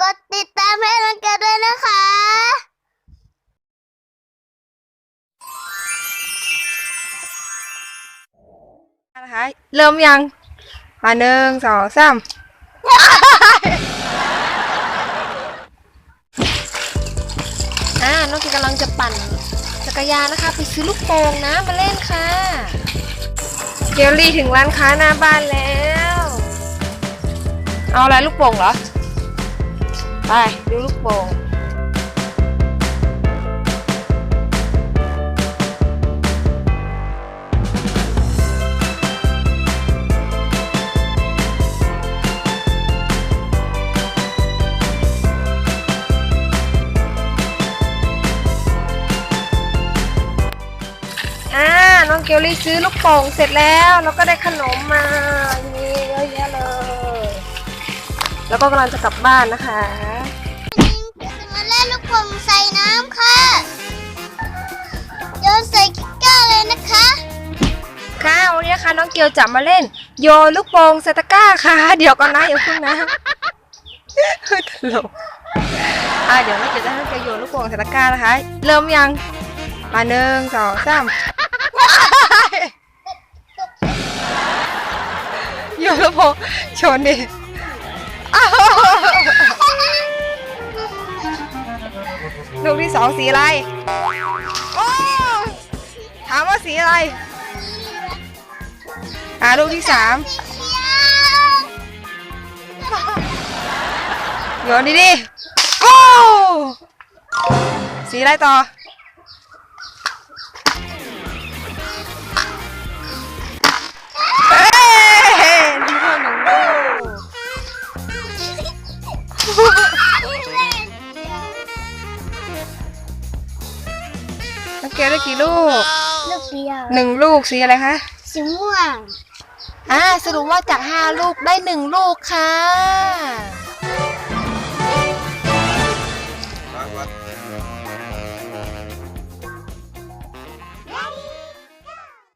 กดติดตามให้น้องเกลด้วยนะคะนะคะเริ่มยังอ่าหนึ่งสองสามอ่าน้องกินกำลังจะปั่นจักรยานนะคะ ไปซื้อลูกโป่งนะมาเล่นค่ะ เกลลี่ถึงร้านค้าหน้าบ้านแล้ว เอาอะไรลูกโป่งเหรอ ไป ดูลูกโป่งอ่าน้องเกลลี่ซื้อลูกโป่งเสร็จแล้วแล้วก็ได้ขนมมานี่เยอะแยะเลย แล้วก็กำลังจะกลับบ้านนะคะ นนี้นะคะน้องเกียวจะมาเล่น โยลูกโป่งสตะก้าค่ะ เดี๋ยวก่อนนะอย่าเพิ่งนะตลกอะเดี๋ยวน้องเกียวจะให้น้องเกียวโยลูกโป่งสตะก้านะคะ เริ่มยังมาหนึ่งสองสามโยลูกโป่งชนดิลูกที่สองสีอะไร โอ้ ถามว่าสีอะไร ลูกที่สามโยนดีๆโอ้สีอะไรต่อเอ้ยดีเพิ่มหนึ่งลูกน้องเกลได้กี่ลูก ลูกเดียวหนึ่งลูกสีอะไรคะ สีม่วง อ่าสรุปว่าจากห้าลูกได้หนึ่งลูกค่ะ